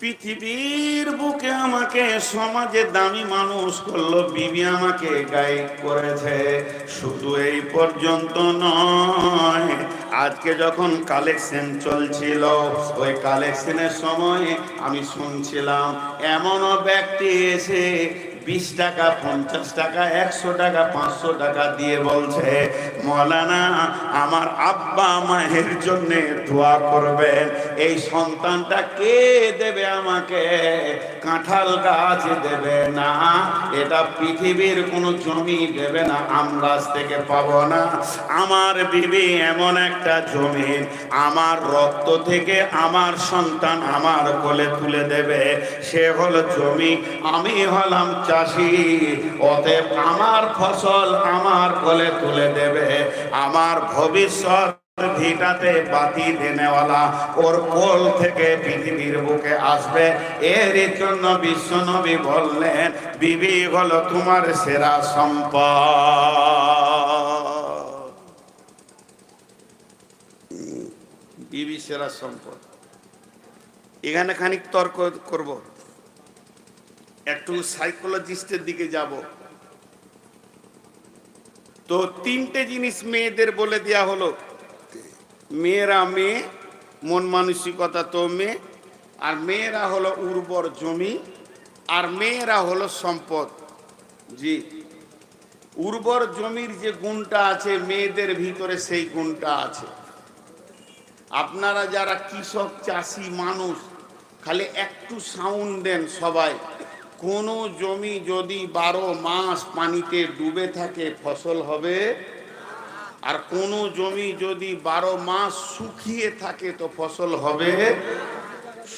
পৃথিবীর বুকে আমাকে সমাজে দামি মানুষ করল, বিবি আমাকে গাইড করেছে। শুধু এই পর্যন্ত নয়, আজকে যখন কালেকশন চলছিল, ওই কালেকশনের সময় আমি শুনছিলাম, এমনও ব্যক্তি এসে বিশ টাকা, পঞ্চাশ টাকা, একশো টাকা, পাঁচশো টাকা দিয়ে বলছে, মৌলানা, আমার আব্বা মায়ের জন্য দোয়া করবেন। এই সন্তানটা কে দেবে আমাকে? কাঁঠাল গাছ দেবে না, এটা পৃথিবীর কোনো জমি দেবে না, আম গাছ থেকে পাবো না। আমার বিবি এমন একটা জমি, আমার রক্ত থেকে আমার সন্তান আমার কোলে তুলে দেবে। সে হলো জমি, আমি হলাম চাষি, অতএব আমার ফসল আমার কোলে তুলে দেবে। আমার ভবিষ্যৎ ভিটাতে বাতি দেনেওয়ালা, ওর কোল থেকে পৃথিবীর বুকে আসবে। এর জন্য বিশ্বনবী বললেন, বিবি হলো তোমার সেরা সম্পদ। বিবি সেরা সম্পদ। এখানে খানিক তর্ক করব। একটু সাইকোলজিস্টের দিকে যাব। তো তিনটে জিনিস মেয়েদের বলে দেয়া হলো। মেয়েরা মেয়ে, মন মানসিকতা তো মেয়ে, আর মেয়েরা হলো উর্বর জমি, আর মেয়েরা হলো সম্পদ। জি, উর্বর জমির যে গুণটা আছে, মেয়েদের ভিতরে সেই গুণটা আছে। আপনারা যারা কৃষক, চাষি, মানুষ, খালি একটু সাউন্ড দেন সবাই। কোনো জমি যদি বারো মাস পানিতে ডুবে থাকে, ফসল হবে আর কোনো জমি যদি বারো মাস শুকিয়ে থাকে তো ফসল হবে।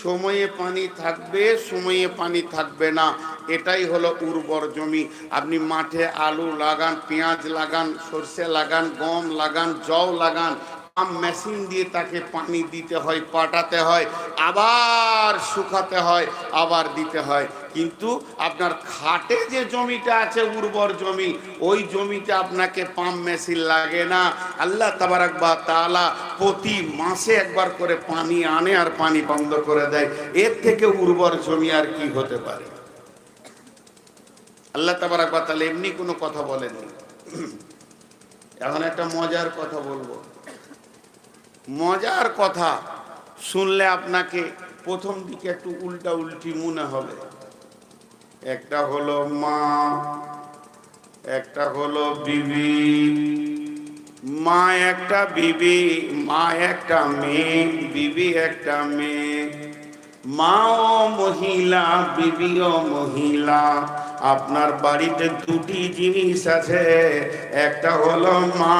সময়ে পানি থাকবে, সময়ে পানি থাকবে না। এটাই হলো উর্বর জমি। আপনি মাঠে আলু লাগান, পেঁয়াজ লাগান, সর্ষে লাগান, গম লাগান, জও লাগান পাম্প মেশিন দিয়ে তাকে পানি দিতে হয়, পাটাতে হয়, আবার শুকাতে হয়, আবার দিতে হয়। কিন্তু আপনার খাটে যে জমিটা আছে, উর্বর জমি, ওই জমিতে আপনাকে পাম্প মেশিন লাগে না। আল্লাহ তাবারাক বা তাআলা প্রতি মাসে একবার করে পানি আনে আর পানি বন্ধ করে দেয়। এর থেকে উর্বর জমি আর কি হতে পারে? আল্লাহ তাবারাক বা তাআলা এমনি কোনো কথা বলেননি এখন একটা মজার কথা বলব। মজার কথা শুনলে আপনাকে প্রথম দিকে একটু উল্টা উল্টি মনে হবে। একটা হলো মা, একটা হলো বিবি। মা একটা বিবি, মা একটা মেয়ে, বিবি একটা মেয়ে। মা ও মহিলা, বিবিও মহিলা। আপনার বাড়িতে দুটি জিনিস আছে, একটা হলো মা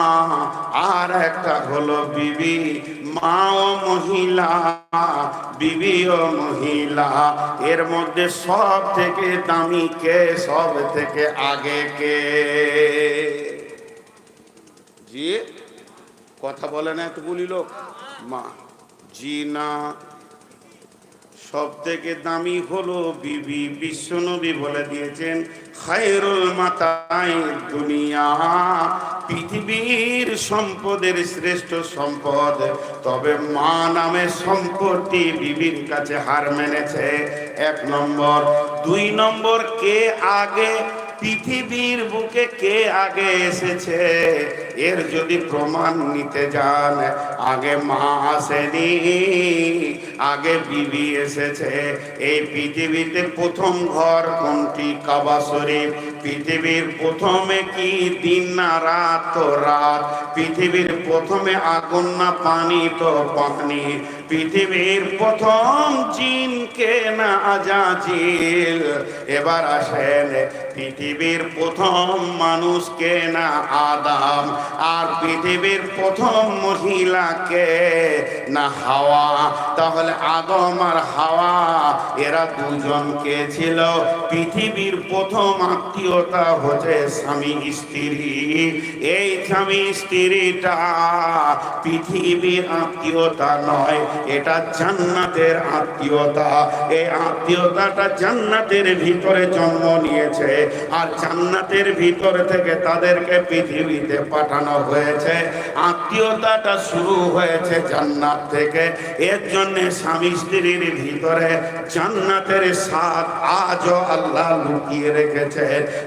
আর একটা হলো বিবি। মাও মহিলা বিবি ও মহিলা, এর মধ্যে সব থেকে দামি কে সব থেকে আগে কে? জি, কথা বলে না এতগুলি লোক? মা জি না সব থেকে দামি হলো বিবি বিশ্বনবী বলে দিয়েছেন, খায়রুল মাতাই দুনিয়া। পৃথিবীর সম্পদের শ্রেষ্ঠ সম্পদ, তবে মা নামে সম্পত্তি বিবির কাছে হার মেনেছে। এক নম্বর। দুই নম্বর, কে আগে? পৃথিবীর বুকে কে আগে এসেছে? এর যদি প্রমাণ নিতে যান, আগে মা আসেনি, আগে বিবি এসেছে। এই পৃথিবীতে প্রথম ঘর কোনটি? কাবা শরীফ। পৃথিবীর প্রথমে কি দিন না রাত? তো রাত। পৃথিবীর প্রথমে আগুন না পানি? তো পানি। পৃথিবীর প্রথম জিনকে না আজাজিল? এবার আসেন, পৃথিবীর প্রথম মানুষকে না আদাম? আর পৃথিবীর প্রথম মহিলাকে না হাওয়া? তাহলে আদম আর হাওয়া, এরা দুজন কে ছিল? পৃথিবীর প্রথম আত্মীয়তা হচ্ছে স্বামী স্ত্রী। এই স্বামী স্ত্রীটা পৃথিবীর আত্মীয়তা নয়, এটা জান্নাতের আত্মীয়তা। এই আত্মীয়তাটা জান্নাতের ভিতরে জন্ম নিয়েছে, আর জান্নাতের ভিতর থেকে তাদেরকে পৃথিবীতে পাঠানো হয়েছে। আত্মীয়তাটা শুরু হয়েছে জান্নাত থেকে। এর জন্য স্বামী স্ত্রীর ভিতরে জান্নাতের স্বাদ আজও আল্লাহ লুকিয়ে রেখেছে।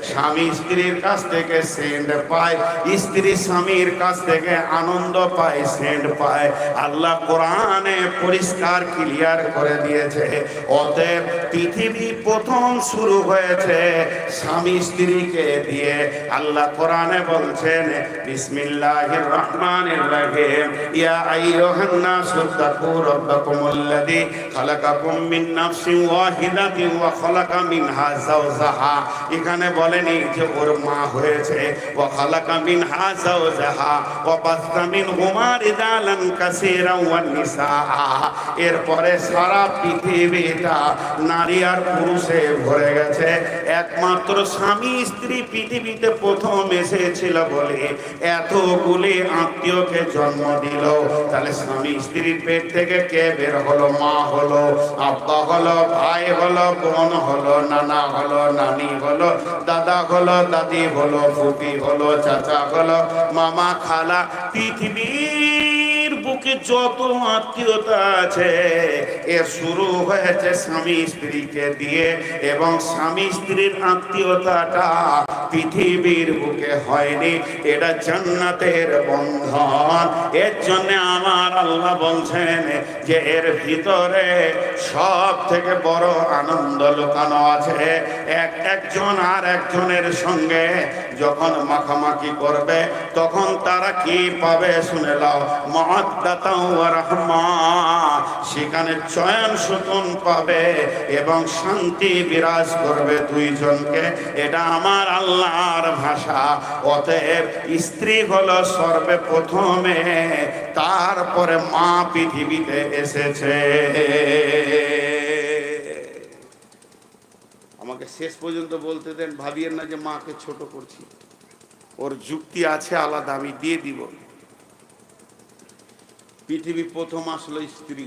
স্বামী স্ত্রীর কাছ থেকে সেন্ড পায়, স্ত্রী স্বামীর কাছ থেকে আনন্দ পায় সেন্ড পায়। আল্লাহ কোরআনে পরিষ্কার, ক্লিয়ার করে দিয়েছে। অতএব পৃথিবী প্রথম শুরু হয়েছে স্বামী স্ত্রীকে দিয়ে। আল্লাহ কোরআনে বলছেন বিসমিল্লাহির রহমানির রহিম। ইয়া আইয়ুহান নাসু তাকু রাব্বাকুমুল্লাযী খালাকাকুম মিন নাফসিন ওয়াহিদাতিন ওয়া খালাকা মিনহা যাওজাহা। এখানে বলেনি যে ওর মা যাওজাহা, ওয়া বাসতা মিনহুমা রিজালান কাসীরান ওয়ান নিসা এরপরে সারা পৃথিবীটা নারী আর পুরুষে ভরে গেছে। একমাত্র স্বামী স্ত্রী পৃথিবীতে প্রথম এসেছিল বলে এতগুলি আত্মীয়কে জন্ম দিল। তাহলে স্বামী স্ত্রীর পেট থেকে কে বের হলো? মা হলো, আব্বা হলো, ভাই হলো, বোন হলো, নানা হলো, নানি হলো, দাদা হলো, দাদি হলো, ফুপি হলো, চাচা হলো, মামা, খালা পৃথিবীর বুকে যত আত্মীয়তা আছে এর শুরু হয়েছে স্বামী স্ত্রীকে দিয়ে, এবং স্বামী স্ত্রীর আত্মীয়তাটা পৃথিবীর বুকে হয়নি, এটা জান্নাতের বন্ধন। এর জন্য আমার আল্লাহ বলছেন যে, এর ভিতরে সব থেকে বড় আনন্দ লুকানো আছে। এক একজন আর একজনের সঙ্গে যখন মাখামাখি করবে, তখন তারা কি পাবে শুনে লাও মহাদ্দাতা রহমা সেখানে চয়ন সুতন পাবে এবং শান্তি বিরাজ করবে দুইজনকে। এটা আমার আল্লাহর ভাষা। অতএব স্ত্রী হলো সর্বে প্রথমে, তারপরে মা পৃথিবীতে এসেছে। আমাকে শেষ পর্যন্ত বলতে দেন, ভাবিয়েন না যে মাকে ছোট করছি। ওর যুক্তি আছে আলাদা, আমি দিয়ে দিব। পৃথিবী প্রথম আসলো স্ত্রী।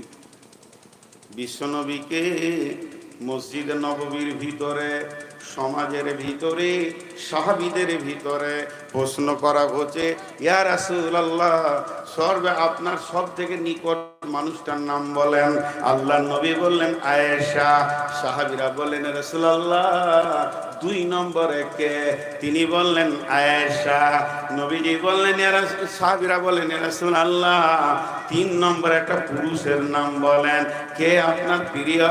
বিশ্বনবীকে মসজিদ নববীর ভিতরে সমাজের ভিতরে সাহাবিদের ভিতরে প্রশ্ন করা হচ্ছে, ইয়া রাসূলুল্লাহ, সর্বে আপনার সব থেকে নিকট মানুষটার নাম বলেন। আল্লাহ নবী বললেন, আয়েশা। সাহাবিরা বললেন, রাসূলুল্লাহ, দুই নম্বরে কে? তিনি বললেন, আয়েশা। নবীজি বললেন রাসূল সাহাবিরা বললেন, ইয়া রাসূলুল্লাহ, তিন নম্বরে একটা পুরুষের নাম বলেন। কে আপনার প্রিয়?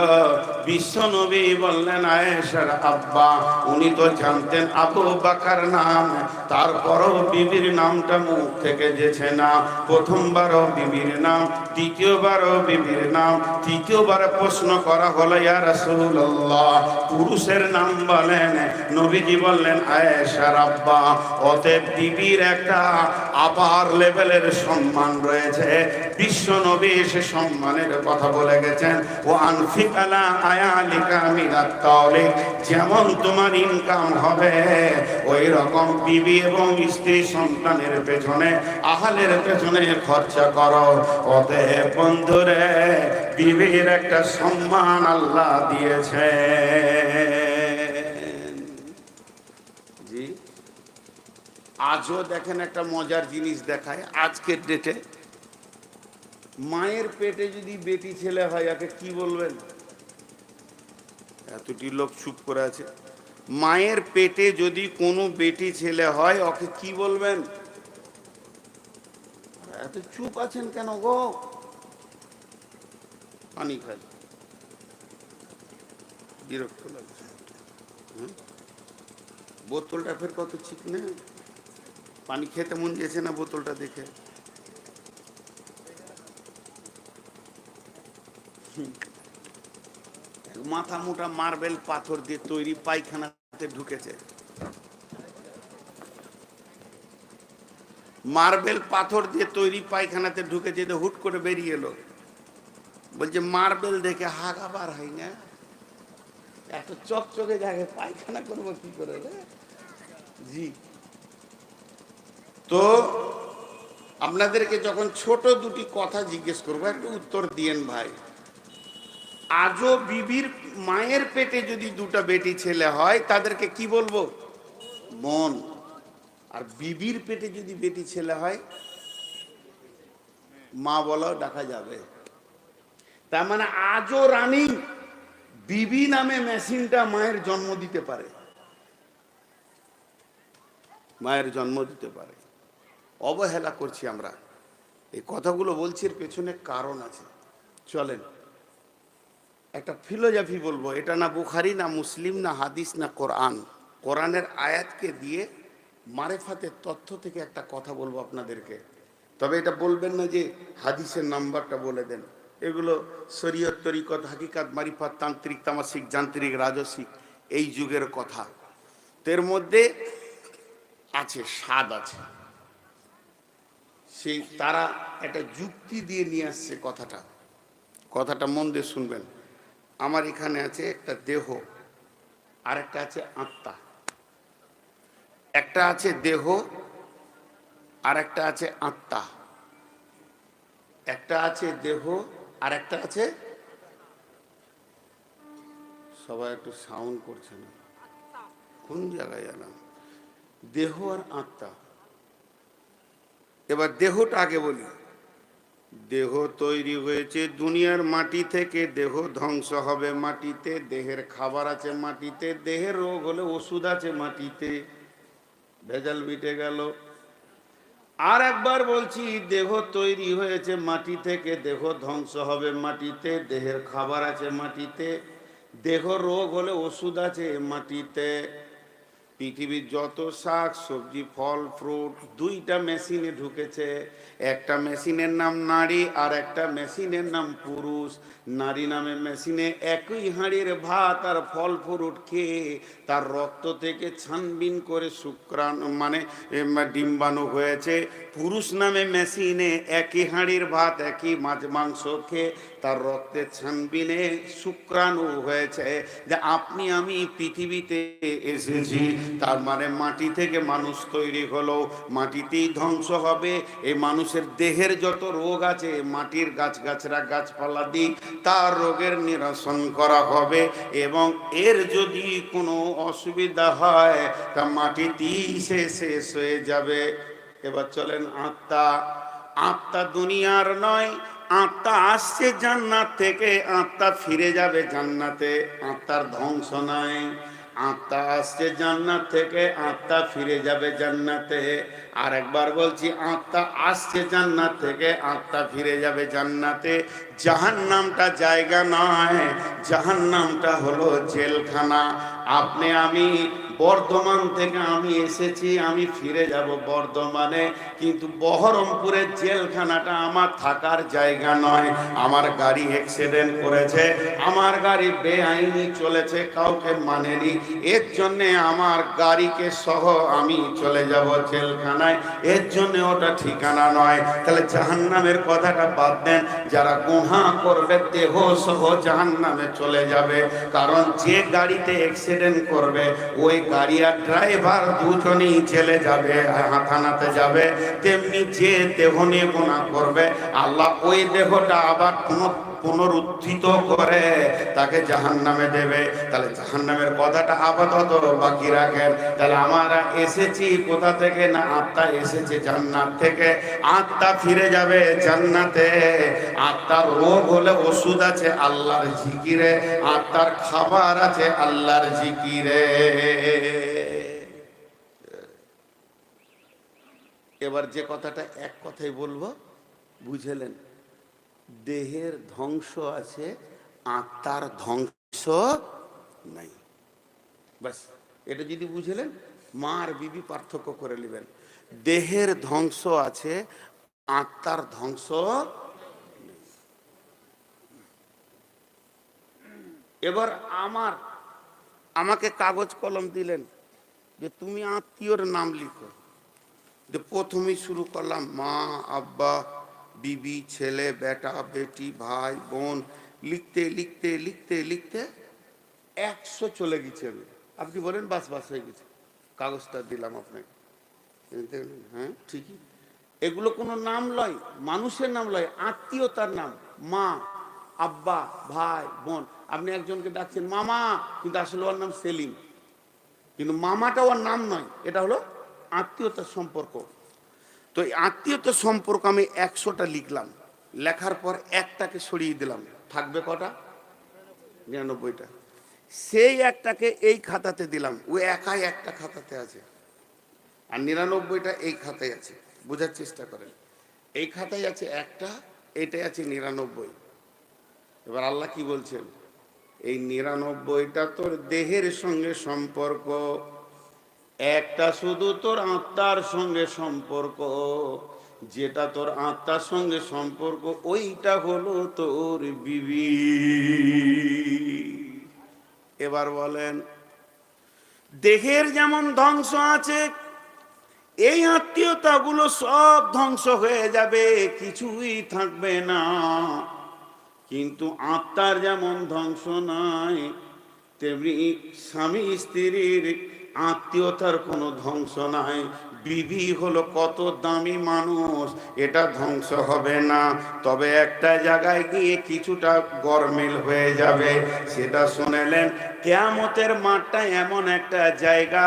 বিশ্ব নবী বললেন, আয়েশার আব্বা। উনি তো জানতেন আবু বাকার নাম। তারপরও বিবির নামটা মুখ থেকে যেছে না। প্রথমবারও বিবির নাম, দ্বিতীয়বারও বিবির নাম, তৃতীয়বার প্রশ্ন করা হলো, ইয়া পুরুষের নাম বলেন। নবীজি বললেন আয়েশার আব্বা অতএব বিবির একটা আপার লেভেলের সম্মান রয়েছে। বিশ্ব নবী সে সম্মানের কথা বলে গেছেন। ও আনফিকালা আয়ালিকা মিনাত তাওলিক, যেমন তোমার ইনকাম হবে। ওই রকম বিবি এবং স্ত্রী সন্তানের পেছনে, আহালের পেছনে খরচা করো। অতএব বন্ধুরে, বিবির একটা সম্মান আল্লাহ দিয়েছে। আজও দেখেন একটা মজার জিনিস দেখায়। আজকের ডেটে মায়ের পেটে যদি বেটি ছেলে হয়, একে কি বলবেন? এতটি লোক চুপ করে আছে। মায়ের পেটে যদি কোনো বেটি ছেলে হয়, ওকে কি বলবেন? এত চুপ আছেন কেন গো? পানি খাই। বিরক্ত লাগছে। বোতলটা ফের কত ঠিক চিকনে পানি খেতে মন গেছে না বোতলটা দেখে? মাথা মোটা মার্বেল পাথর দিয়ে তৈরি পায়খানাতে ঢুকেছে। মার্বেল পাথর দিয়ে তৈরি পায়খানাতে ঢুকেছে তো হুট করে বেরিয়ে এলো। বলছে, মার্বেল দেখে হাগাবার হয় না। এত চকচকে জায়গায় পায়খানা করব কি করে জি। তো আপনাদেরকে যখন ছোট দুটি কথা জিজ্ঞেস করব, একটু উত্তর দিয়েন ভাই। আজও বিবির মায়ের পেটে যদি দুটো বেটি ছেলে হয়, তাদেরকে কি বলব? বোন আর বিবির পেটে যদি বেটি ছেলে হয়, মা বলাও ডাকা যাবে। তার মানে আজও রানী বিবি নামে মেশিনটা মায়ের জন্ম দিতে পারে। মায়ের জন্ম দিতে পারে। অবহেলা করছি আমরা। এই কথাগুলো বলছি এর পেছনে কারণ আছে। চলেন। একটা ফিলোজফি বলব, এটা না বুখারি, না মুসলিম, না হাদিস, না কোরআন। কোরআনের আয়াতকে দিয়ে মারেফাতের তথ্য থেকে একটা কথা বলব আপনাদেরকে। তবে এটা বলবেন না যে হাদিসের নাম্বারটা বলে দেন। এগুলো শরীয়ত, তরিকত, হাকিকাত, মারিফাত, তান্ত্রিক তামাসিক যান্ত্রিক, রাজসিক, এই যুগের কথা। এর মধ্যে আছে, স্বাদ আছে। সেই তারা একটা যুক্তি দিয়ে নিয়ে আসছে কথাটা। কথাটা মন দিয়ে শুনবেন। আমার এখানে আছে একটা দেহ আর একটা আছে আত্মা। একটা আছে দেহ আর একটা আছে আত্মা। একটা আছে দেহ আর একটা আছে সবাই একটু সাউন্ড করছে না। কোন জায়গায় এলাম? দেহ আর আত্মা। এবার দেহটা আগে বলি। দেহ তৈরি হয়েছে দুনিয়ার মাটি থেকে, দেহ ধ্বংস হবে মাটিতে, দেহের খাবার আছে মাটিতে, দেহের রোগ হলে ওষুধ আছে মাটিতে। ভেজাল মিটে গেল। আর একবার বলছি, দেহ তৈরি হয়েছে মাটি থেকে, দেহ ধ্বংস হবে মাটিতে, দেহের খাবার আছে মাটিতে, দেহ রোগ হলে ওষুধ আছে মাটিতে। পৃথিবীর যত শাক, সবজি, ফল, ফ্রুট, দুইটা মেশিনে ঢুকেছে। একটা মেশিনের নাম নারী আর একটা মেশিনের নাম পুরুষ। নারী নামে মেশিনে একই হাঁড়ির ভাত আর ফল, ফ্রুট খেয়ে তার রক্ত থেকে ছানবিন করে শুক্রাণু মানে ডিম্বাণু হয়েছে। পুরুষ নামে মেশিনে একই হাঁড়ির ভাত, একই মাছ, মাংস খেয়ে তার রক্তে ছানবিনে শুক্রাণু হয়েছে যে আপনি, আমি পৃথিবীতে এসেছি। তার মানে মাটি থেকে মানুষ তৈরি হলো। মাটিতেই ধ্বংস হবে। এই মানুষের দেহের যত রোগ আছে, মাটির গাছ গাছরা গাছপালা দিক, তার রোগের নিরসন করা হবে। এবং এর যদি কোনো অসুবিধা হয়, তা মাটিতেই সে শেষ হয়ে যাবে। এবার চলেন আত্মা। আত্মা দুনিয়ার নয় আত্মা আসছে জান্নাত থেকে, আত্মা ফিরে যাবে জান্নাতে। আত্মার ধ্বংস নাই। আত্মা আসছে জান্নাত থেকে, আত্মা ফিরে যাবে জান্নাতে। আর একবার বলছি, আত্মা আসছে জান্নাত থেকে, আত্মা ফিরে যাবে জান্নাতে। জাহান নামটা জায়গা নয়। জাহান নামটা হলো জেলখানা। আপনি, আমি বর্ধমান থেকে আমি এসেছি, আমি ফিরে যাব বর্ধমানে। কিন্তু বহরমপুরের জেলখানাটা আমার থাকার জায়গা নয়। আমার গাড়ি অ্যাক্সিডেন্ট করেছে। আমার গাড়ি বেআইনি চলেছে, কাউকে মানেনি। এর জন্যে আমার গাড়িকে সহ আমি চলে যাব জেলখানায়। এর জন্য ওটা ঠিকানা নয়। তাহলে জাহান্নামের কথাটা বাদ দেন। যারা গুহা করবে, দেহ সহ জাহান্নামে চলে যাবে। কারণ যে গাড়িতে অ্যাক্সিডেন্ট করবে, ওই গাড়ি আর ড্রাইভার দুজনেই ছেলে যাবে হাতানাতে যাবে। তেমনি যে দেহ নিয়ে গোনা করবে, আল্লাহ ওই দেহটা আবার কোনো পুনরুত্থিত করে, তাকে জাহান নামে দেবে। তাহলে জাহান নামের কথাটা আপাতত বাকি রাখেন। তাহলে আমরা এসেছি কোথা থেকে? না, আত্মা এসেছে জান্নাত থেকে। আত্মা ফিরে যাবে জান্নাতে। আত্মার রোগ হলে ওষুধ আছে আল্লাহর জিকিরে। আত্মার খাবার আছে আল্লাহর জিকিরে। এবার যে কথাটা এক কথাই বলব বুঝলেন দেহের ধ্বংস আছে, আত্মার ধ্বংস নাই। বাস এটা যদি বুঝলেন মা বিবি পার্থক্য করে নেবেন। দেহের ধ্বংস আছে, আত্মার ধ্বংস এবার আমার, আমাকে কাগজ কলম দিলেন যে তুমি আত্মীয়র নাম লিখো। যে প্রথমেই শুরু করলাম মা, আব্বা বিবি, ছেলে, বেটা, বেটি, ভাই, বোন, লিখতে লিখতে লিখতে লিখতে একশো চলে গেছে আমি। আপনি বলেন? বাস বাস হয়ে গেছে। কাগজটা দিলাম আপনাকে। হ্যাঁ ঠিকই। এগুলো কোনো নাম লয়, মানুষের নাম লয়, আত্মীয়তার নাম। মা, আব্বা, ভাই, বোন। আপনি একজনকে ডাকছেন, মামা, কিন্তু আসলে ওর নাম সেলিম। কিন্তু মামাটা ওর নাম নয়, এটা হলো আত্মীয়তার সম্পর্ক। তো এই আত্মীয়তার সম্পর্ক আমি একশোটা লিখলাম। লেখার পর একটাকে সরিয়ে দিলাম। থাকবে কটা? নিরানব্বইটা। সেই একটাকে এই খাতাতে দিলাম। ও একাই একটা খাতাতে আছে। আর নিরানব্বইটা এই খাতায় আছে। বোঝার চেষ্টা করেন। এই খাতায় আছে একটা, এটাই আছে নিরানব্বই। এবার আল্লাহ কি বলছেন? এই নিরানব্বইটা তোর দেহের সঙ্গে সম্পর্ক। একটা শুধু তোর আত্মার সঙ্গে সম্পর্ক, যেটা তোর আত্মার সঙ্গে সম্পর্ক, ওইটা হলো তোর বিবি। এবার বলেন, দেহের যেমন ধ্বংস আছে, এই আত্মীয়তাগুলো সব ধ্বংস হয়ে যাবে, কিছুই থাকবে না। কিন্তু আত্মার যেমন ধ্বংস নাই, তেমনি স্বামী, স্ত্রীর আত্মীয়তার কোনো ধ্বংস নাই। বিবি হলো কত দামি মানুষ, এটা ধ্বংস হবে না। তবে একটা জায়গায় গিয়ে কিছুটা গরমিল হয়ে যাবে, সেটা শুনেলেন, কেয়ামতের মাঠটা এমন একটা জায়গা,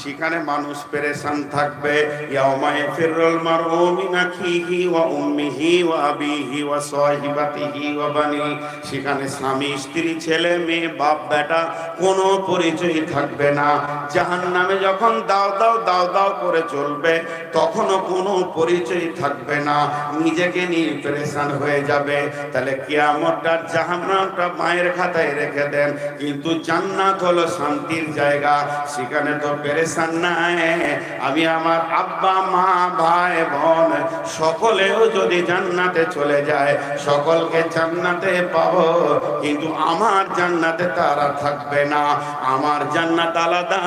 সেখানে মানুষ পেরেশান থাকবে। ইয়াউমায়ে ফিররুল মারউ মিন আখিহি ওয়া উম্মিহি ওয়া আবিহি ওয়া সাহিবাতিহি ওয়া বানি। সেখানে স্বামী, স্ত্রী, ছেলে, মেয়ে, বাপ, বেটা, কোনো পরিচয় থাকবে না। জাহান্নামে যখন দাও দাও দাও দাও করে চলবে, তখনও কোনো পরিচয় থাকবে না। নিজেকে নিয়ে পেরেশান হয়ে যাবে। তাহলে কিয়ামতটা জাহান্নামটা মায়ের খাতায় রেখে দেন। কিন্তু জান্নাত হলো শান্তির জায়গা। সেখানে তো পেরেশান নাই। আমি আমার আব্বা, মা, ভাই, বোন সকলেও যদি জান্নাতে চলে যায়, সকলকে জান্নাতে পাবো। কিন্তু আমার জান্নাতে তারা থাকবে না। আমার জান্নাত আলাদা,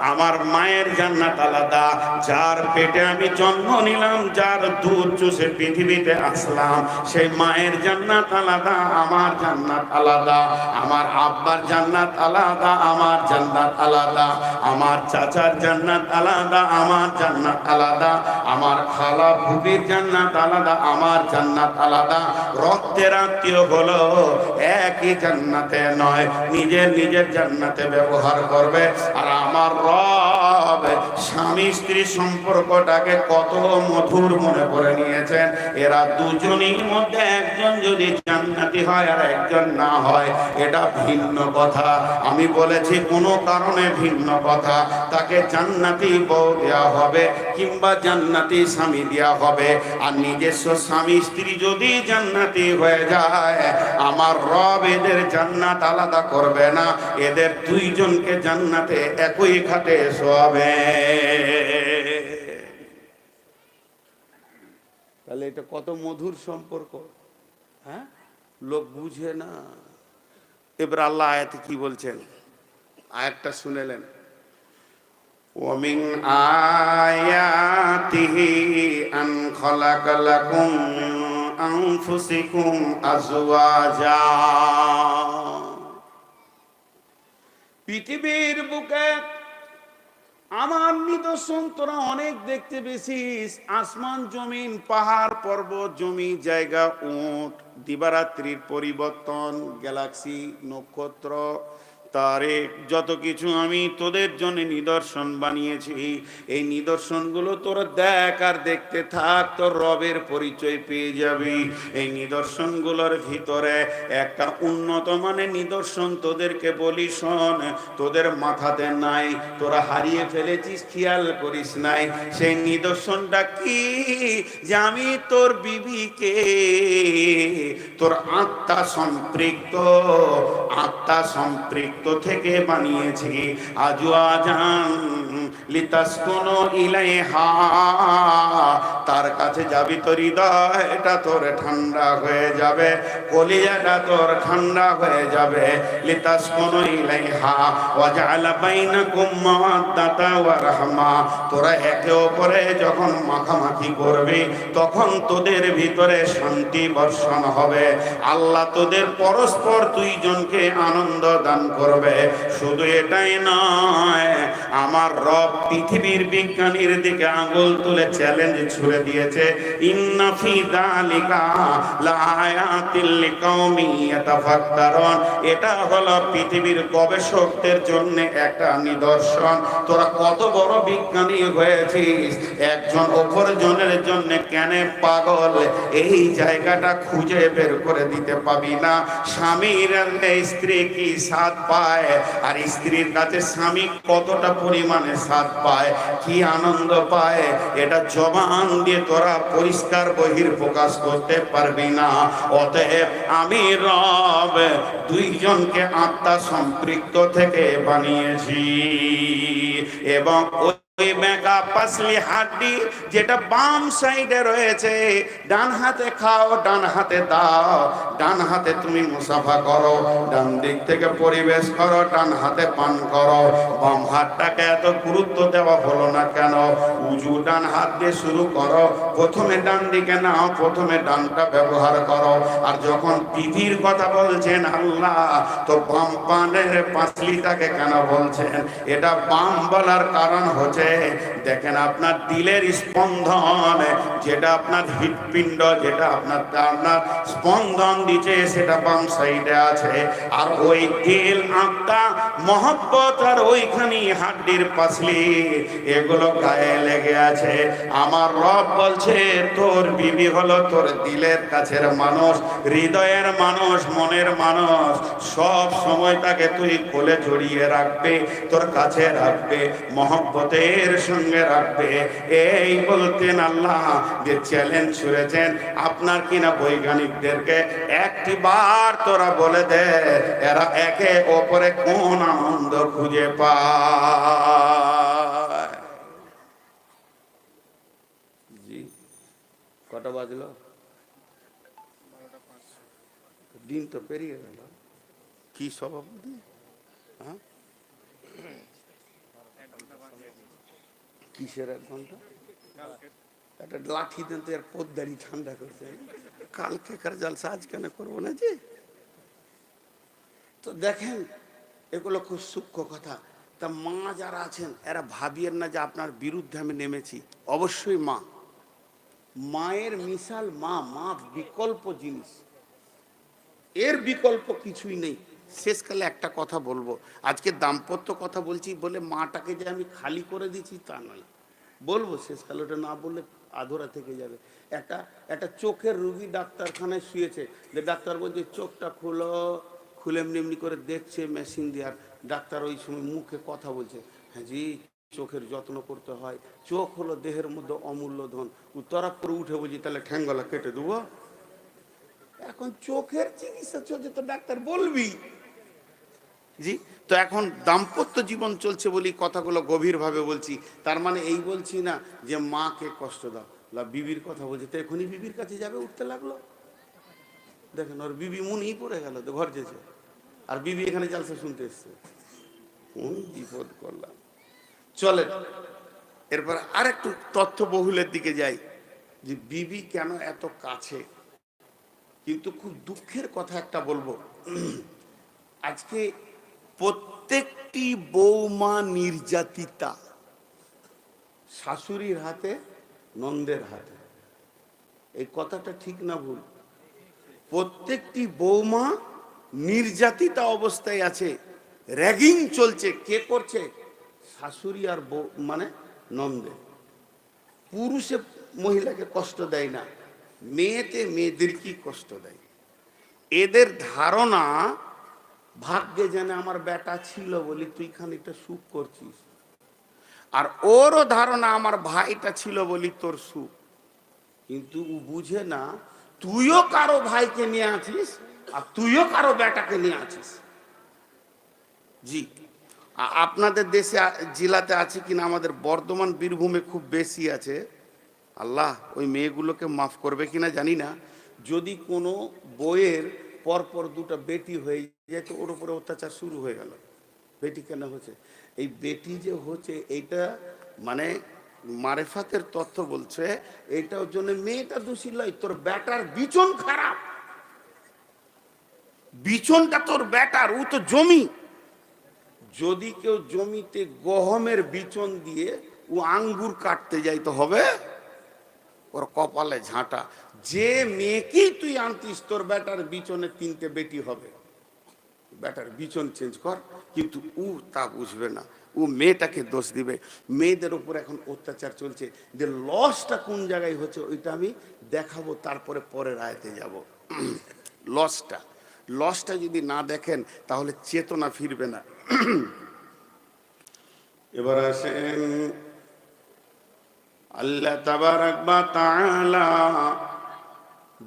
আমার মায়ের জান্নাত আলাদা। যার পেটে আমি জন্ম নিলাম, যার দুধ চুষে পৃথিবীতে আসলাম, সেই মায়ের জান্নাত আলাদা, আমার জান্নাত আলাদা, আমার আব্বার জান্নাত আলাদা, আমার জান্নাত আলাদা, আমার চাচার জান্নাত আলাদা, আমার জান্নাত আলাদা, আমার খালা ভুবির জান্নাত আলাদা, আমার জান্নাত আলাদা। রক্তের আত্মীয় হলো একই জান্নাতে নয়, নিজের নিজের জান্নাতে ব্যবহার করবে। আর আমার রব স্বামী স্ত্রী সম্পর্কটাকে কত মধুর মনে করে নিয়েছেন। এরা দুজনের মধ্যে একজন যদি জান্নাতি হয় আর একজন না হয়, এটা ভিন্ন কথা। আমি বলেছি, কোনো কারণে ভিন্ন কথা। তাকে জান্নাতি বউ দেওয়া হবে কিংবা জান্নাতি স্বামী দেওয়া হবে। আর নিজস্ব স্বামী, স্ত্রী যদি জান্নাতি হয়ে যায়, আমার রব এদের জান্নাত আলাদা করবে না। এদের দুইজনকে জান্নাতে একই খাটে শোয়াবে। তাহলে এটা কত মধুর সম্পর্ক হ্যাঁ লোক বুঝে না এবার আল্লাহ আয়াতে কি বলছেন আয়াতটা শুনেলেন ومن آياته أن خلق لكم أنفسكم أزواجا পৃথিবীর বুকে আমার নিদর্শন তোরা অনেক দেখতে পেয়েছিস। আসমান জমিন, পাহাড়, পর্বত, জমি, জায়গা, উঁট, দিবারাত্রির পরিবর্তন, গ্যালাক্সি, নক্ষত্র তারে, যত কিছু আমি তোদের জন্য নিদর্শন বানিয়েছি, এই নিদর্শনগুলো তোর দেখ আর দেখতে থাক, তোর রবের পরিচয় পেয়ে যাবি। এই নিদর্শনগুলোর ভিতরে একটা উন্নত মানের নিদর্শন তোদেরকে বলি, শোন, তোদের মাথাতে নাই, তোরা হারিয়ে ফেলেছিস, খেয়াল করিস নাই। সেই নিদর্শনটা কি? যে আমি তোর বিবিকে, তোর আত্মা সম্পৃক্ত আত্মা সম্পৃক্ত থেকে বানিয়েছি। আজু আজান ইলাইহা, তার কাছে যাবি তোর হৃদয়টা তোর ঠান্ডা হয়ে যাবে, কলিজাটা তোর ঠান্ডা হয়ে যাবে। লিতাস্কুন ইলাইহা বাইনাকুম মাওয়াদ্দাতা ওয়া রাহমা, তোরা একে অপরে যখন মাখামাখি করবি, তখন তোদের ভিতরে শান্তি বর্ষণ হবে। আল্লাহ তোদের পরস্পর দুইজনকে আনন্দ দান করবে। শুধু এটাই নয়, আমার রব পৃথিবীর বিজ্ঞানীর দিকে আঙ্গুল তুলে চ্যালেঞ্জ ছুড়ে দিয়েছে। এটা হলো পৃথিবীর গবেষকদের জন্য একটা নিদর্শন। তোরা কত বড় বিজ্ঞানী হয়েছিস? একজন অপর জনের জন্য কেন পাগল? এই জায়গাটা খুঁজে বের করে দিতে পাবি না। স্বামীর স্ত্রী কি স্বাদ পায়? আর স্ত্রীর কাছে স্বামী কতটা পরিমাণে স্বাদ পায়, কি আনন্দ পায়, এটা জবান দিয়ে তোরা পরিষ্কার বহির প্রকাশ করতে পারবি না। অতএব আমি রব দুইজনকে আত্মা সম্পৃক্ত থেকে বানিয়েছি এবং ওই মেগা পাসলি হাড্ডি যেটা বাম সাইডে রয়েছে, ডান হাতে খাও, ডান হাতে দাও, ডান হাতে তুমি মুসাফা করো, ডান দিক থেকে পরিবেশ করো, ডান হাতে পান করো। বাম হাতটাকে এত গুরুত্ব দেওয়া হলো না কেন? উজু ডান হাত দিয়ে শুরু করো, প্রথমে ডান দিকে নাও, প্রথমে ডানটা ব্যবহার করো। আর যখন বিধির কথা বলছেন আল্লাহ, তো বাম পানের পাঁচলিটাকে কেন বলছেন? এটা বাম বলার কারণ হচ্ছে দেখেন আপনার দিলের স্পন্দন, যেটা আপনার হৃৎপিণ্ড, যেটা আপনার আপনার স্পন্দন দিচ্ছে, সেটা বাম সাইডে আছে। আর ওই দিল, আত্মা, মহব্বত, আর ওইখানে হাড্ডির পাশলি এগুলো গায়ে লেগে আছে। আমার রব বলছে, তোর বিবি হলো তোর দিলের কাছের মানুষ, হৃদয়ের মানুষ, মনের মানুষ। সব সময় তাকে তুই কোলে জড়িয়ে রাখবে, তোর কাছে রাখবে। মহব্বতের সঙ্গে রাখবে এই বলতেন আল্লাহ যে চ্যালেঞ্জ ছুড়েছেন। আপনার কিনা বৈজ্ঞানিকদেরকে একটি বার তোরা বলে দে, এরা একে অপরে কোন আনন্দ খুঁজে পায়। কটা বাজলো? দিন তো পেরিয়ে গেল। কি সভাপতি হ্যাঁ? কিসের এক ঘণ্টা? একটা লাঠি দেন তো এর পোদ্দারি ঠান্ডা করতে কালকে কার জালসা, আজ কেন করব না যে? তো দেখেন, এগুলো খুব সূক্ষ্ম কথা। তা মা যারা আছেন, এরা ভাবিয়েন না যে আপনার বিরুদ্ধে আমি নেমেছি। অবশ্যই মা। মায়ের মিশাল মা মা বিকল্প জিনিস। এর বিকল্প কিছুই নেই। শেষকালে একটা কথা বলব। আজকে দাম্পত্য কথা বলছি বলে মাটাকে যে আমি খালি করে দিচ্ছি তা নয়। বলব শেষকালে ওটা না বললে আধরা থেকে যাবে। একটা একটা চোখের রুগী ডাক্তারখানায় শুয়েছে। যে ডাক্তার বলছে, চোখটা খুলো। খুলে এমনি এমনি করে দেখছে মেশিন দেওয়ার ডাক্তার ওই সময় মুখে কথা বলছে হ্যাঁ জি, চোখের যত্ন করতে হয়। চোখ হলো দেহের মধ্যে অমূল্য ধন। উত্তরাপ করে উঠে বলছি, তাহলে ঠ্যাঙ্গলা কেটে দেবো। এখন চোখের চিকিৎসা চলছে, তো ডাক্তার বলবি? জি, তো এখন দাম্পত্য জীবন চলছে বলি কথাগুলো গভীরভাবে বলছি। তার মানে এই বলছি না যে মাকে কষ্ট দাও। লা বিবির কথা বলছি, তো এখনই বিবির কাছে যাবে, উঠতে লাগল? দেখেন, ওর বিবি মুনই পড়ে গেল, তো ঘর যেছে। আর বিবি এখানে জালসা শুনতে এসছে। কোন বিপদ করলাম। চলে এরপর আর একটু তথ্য বহুলের দিকে যাই। যে বিবি কেন এত কাছে? কিন্তু খুব দুঃখের কথা একটা বলব। আজকে প্রত্যেকটি বৌমা নির্যাতিতা শাশুড়ির হাতে, নন্দের হাতে। এই কথাটা ঠিক না ভুল? প্রত্যেকটি বৌমা নির্যাতিতা অবস্থায় আছে, র্যাগিং চলছে, কে করছে? শাশুড়ি আর বউ মানে নন্দে পুরুষে মহিলাকে কষ্ট দেয় না। মেয়েতে মেয়েদেরকে কষ্ট দেয়? এদের ধারণা, ভাগ্যে যেন আমার বেটা ছিল বলি তুই খানিকটা সুখ করছিস। আর ওরও ধারণা, আমার ভাইটা ছিল বলি তোর সুখ। কিন্তু ও বুঝে না, তুইও কারও ভাইকে নিয়ে আছিস আর তুইও কারও বেটাকে নিয়ে আছিস? জি আপনাদের দেশে জেলাতে আছে কিনা? আমাদের বর্ধমান বীরভূমে খুব বেশি আছে। আল্লাহ ওই মেয়েগুলোকে মাফ করবে কিনা জানি না। যদি কোনো বইয়ের পরপর দুটো বেটি হয়ে যায়, তো ওর উপরে অত্যাচার শুরু হয়ে গেল। বেটি কেন হচ্ছে? এই বেটি যে হচ্ছে, এইটা মানে মারেফাতের তথ্য বলছে এইটার জন্য মেয়েটা দোষী লয়, তোর ব্যাটার বিচন খারাপ। বিচনটা তোর ব্যাটার, ও তো জমি। যদি কেউ জমিতে গহমের বিচন দিয়ে ও আঙ্গুর কাটতে যাই তো হবে ওর কপালে ঝাঁটা। যে মেয়েকেই তুই আনতিস, তোর বেটার বিচনে তিনটে বেটি হবে। বেটার বিচন চেঞ্জ কর, কিন্তু ও তা বুঝবে না। ও মেয়েটাকে দোষ দিবে। মেয়েদের উপর এখন অত্যাচার চলছে। যে লসটা কোন জায়গায় হচ্ছে, ওইটা আমি দেখাবো, তারপরে পরের আয়তে যাব। লসটা লসটা যদি না দেখেন, তাহলে চেতনা ফিরবে না। এবার আসেন আল্লাহ তাবারাক বা তাআলা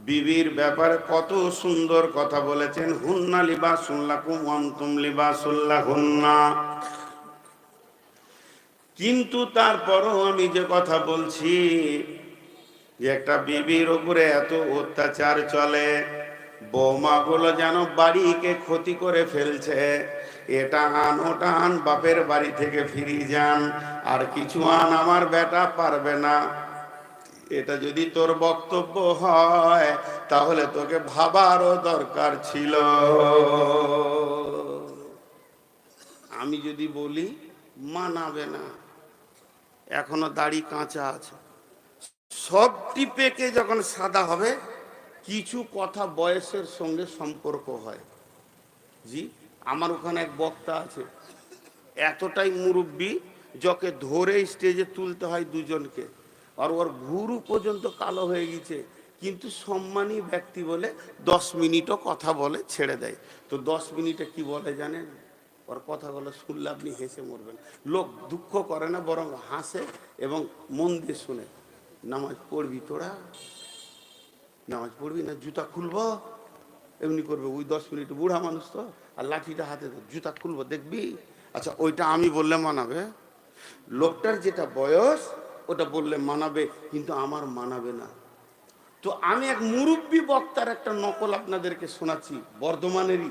বিবির ব্যাপারে কত সুন্দর কথা বলেছেন। হুন্না লিবাসুল্লাকুম অন্তুম লিবাসুল্লাহুন্না কিন্তু তারপরও আমি যে কথা বলছি, যে একটা বিবির উপরে এত অত্যাচার চলে, বৌমাগুলো যেন বাড়িকে ক্ষতি করে ফেলছে। এটা আন ওটা আন বাপের বাড়ি থেকে ফিরি যান। আর কিছু আন আমার বেটা পারবে না। এটা যদি তোর বক্তব্য হয়, তাহলে তোকে ভাবারও দরকার ছিল। আমি যদি বলি, মানাবে না। এখনও দাড়ি কাঁচা আছে। সবটি পেকে যখন সাদা হবে, কিছু কথা বয়সের সঙ্গে সম্পর্ক হয়। জি? আমার ওখানে এক বক্তা আছে। এতটাই মুরব্বী, যকে ধরে স্টেজে তুলতে হয় দুজনকে। আর ওর ভুরু পর্যন্ত কালো হয়ে গেছে। কিন্তু সম্মানী ব্যক্তি বলে দশ মিনিটও কথা বলে ছেড়ে দেয়। তো দশ মিনিটে কি বলে জানেন? ওর কথাগুলো শুনলে আপনি হেসে মরবেন। লোক দুঃখ করে না, বরং হাসে এবং মন দিয়ে শুনে। নামাজ পড়বি তোরা? নামাজ পড়বি না? জুতা খুলব? এমনি করবে। ওই দশ মিনিট বুড়া মানুষ তো। আর লাঠিটা হাতে জুতা খুলবো, দেখবি? আচ্ছা ওইটা আমি বললে মানাবে। লোকটার যেটা বয়স, ওটা বললে মানাবে, কিন্তু আমার মানাবে না। তো আমি এক মুরব্বী বক্তার একটা নকল আপনাদেরকে শোনাচ্ছি, বর্ধমানেরই।